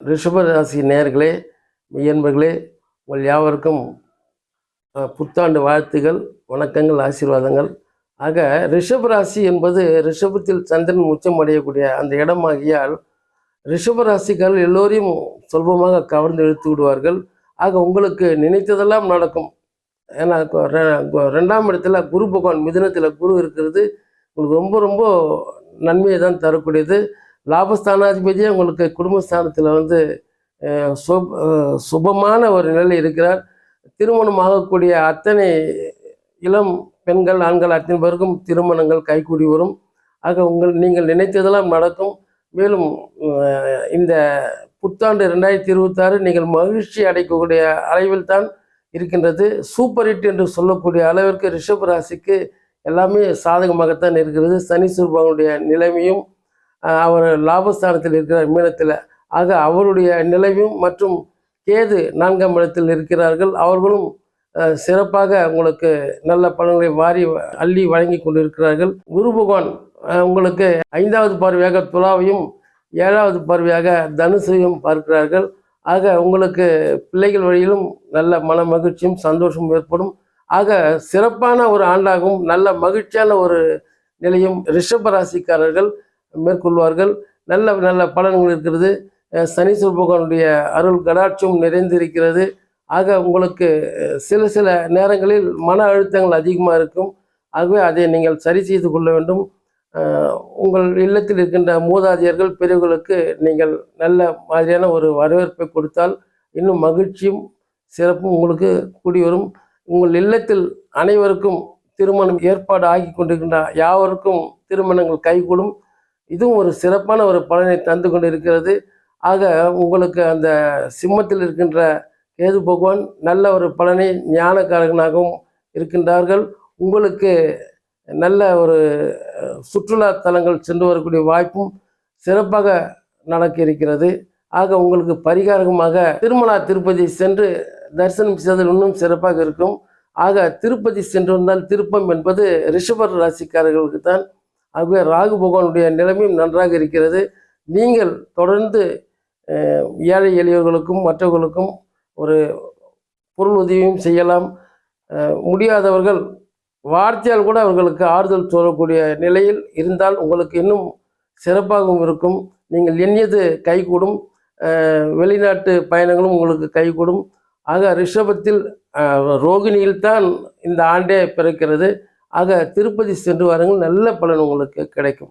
ரிஷபராசி ராசி நேயர்களே மெய்யன்பர்களே உங்கள் யாவருக்கும் புத்தாண்டு வாழ்த்துகள் வணக்கங்கள் ஆசீர்வாதங்கள். ஆக ரிஷபராசி என்பது ரிஷபத்தில் சந்திரன் உச்சம் அடையக்கூடிய அந்த இடமாகியால் ரிஷப எல்லோரையும் சுலபமாக கவர்ந்து இழுத்து விடுவார்கள். ஆக உங்களுக்கு நினைத்ததெல்லாம் நடக்கும். ஏன்னா ரெண்டாம் இடத்துல குரு பகவான் மிதனத்தில் குரு இருக்கிறது உங்களுக்கு ரொம்ப ரொம்ப நன்மையை தான் தரக்கூடியது. லாபஸ்தானாதிபதியே உங்களுக்கு குடும்பஸ்தானத்தில் வந்து அஹ், சுப சுபமான ஒரு நிலை இருக்கிறார். திருமணம் ஆகக்கூடிய அத்தனை இளம் பெண்கள் ஆண்கள் அத்தனை பேருக்கும் திருமணங்கள் கைகூடி வரும். ஆக உங்கள் நீங்கள் நினைத்ததெல்லாம் நடக்கும். மேலும் இந்த புத்தாண்டு ரெண்டாயிரத்தி இருபத்தாறு நீங்கள் மகிழ்ச்சி அடைக்கக்கூடிய அளவில் தான் இருக்கின்றது. சூப்பர் ஹிட் என்று சொல்லக்கூடிய அளவிற்கு ரிஷப் ராசிக்கு எல்லாமே சாதகமாகத்தான் இருக்கிறது. சனி பகவானுடைய நிலைமையும் அவர் லாபஸ்தானத்தில் இருக்கிறார் மீனத்தில். ஆக அவருடைய நிலையும் மற்றும் கேது நான்காம் இடத்தில் இருக்கிறார்கள். அவர்களும் சிறப்பாக உங்களுக்கு நல்ல பலன்களை வாரி அள்ளி வழங்கி கொண்டிருக்கிறார்கள். குரு பகவான் உங்களுக்கு ஐந்தாவது பார்வையாக துலாவையும் ஏழாவது பார்வையாக தனுசையும் பார்க்கிறார்கள். ஆக உங்களுக்கு பிள்ளைகள் வழியிலும் நல்ல மன மகிழ்ச்சியும் சந்தோஷமும் ஏற்படும். ஆக சிறப்பான ஒரு ஆண்டாகவும் நல்ல மகிழ்ச்சியான ஒரு நிலையும் ரிஷப ராசிக்காரர்கள். மேற்கொள்வார்கள். நல்ல நல்ல பலன்கள் இருக்கிறது. சனி சனீஸ்வர பகவானுடைய அருள் கடாட்சம் நிறைந்திருக்கிறது. ஆக உங்களுக்கு சில சில நேரங்களில் மன அழுத்தங்கள் அதிகமாக இருக்கும். ஆகவே அதை நீங்கள் சரி செய்து கொள்ள வேண்டும். உங்கள் இல்லத்தில் இருக்கின்ற மூதாதையர்கள் பெரியவர்களுக்கு நீங்கள் நல்ல மாதிரியான ஒரு வரவேற்பை கொடுத்தால் இன்னும் மகிழ்ச்சியும் சிறப்பும் உங்களுக்கு கூடி வரும் உங்கள் இல்லத்தில் அனைவருக்கும் திருமணம் ஏற்பாடு ஆகி கொண்டிருக்கின்ற யாவருக்கும் திருமணங்கள் கைகூடும். இதுவும் ஒரு சிறப்பான ஒரு பலனை தந்து கொண்டு இருக்கிறது ஆக உங்களுக்கு அந்த சிம்மத்தில் இருக்கின்ற கேது பகவான் நல்ல ஒரு பலனை ஞானக்காரகனாகவும் இருக்கின்றார்கள். உங்களுக்கு நல்ல ஒரு சுற்றுலா தலங்கள் சென்று வரக்கூடிய வாய்ப்பும் சிறப்பாக நடக்க இருக்கிறது. ஆக உங்களுக்கு பரிகாரமாக திருமலா திருப்பதி சென்று தரிசனம் செய்தல் இன்னும் சிறப்பாக இருக்கும். ஆக திருப்பதி சென்று வந்தால் திருப்பம் என்பது ரிஷபர் ராசிக்காரர்களுக்கு தான் ஆகவே ராகு பகவானுடைய நிலைமையும் நன்றாக இருக்கிறது. நீங்கள் தொடர்ந்து ஏழை எளியவர்களுக்கும் மற்றவர்களுக்கும் ஒரு பொருள் உதவியும் செய்யலாம். முடியாதவர்கள் வார்த்தையால் கூட அவர்களுக்கு ஆறுதல் சொல்லக்கூடிய நிலையில் இருந்தால் உங்களுக்கு இன்னும் சிறப்பாகவும் இருக்கும். நீங்கள் எண்ணியது கைகூடும். வெளிநாட்டு பயணங்களும் உங்களுக்கு கைகூடும். ஆக ரிஷபத்தில் ரோகிணியில் தான் இந்த ஆண்டே பிறக்கிறது. ஆக திருப்பதி சென்று வாருங்கள். நல்ல பலன் உங்களுக்கு கிடைக்கும்.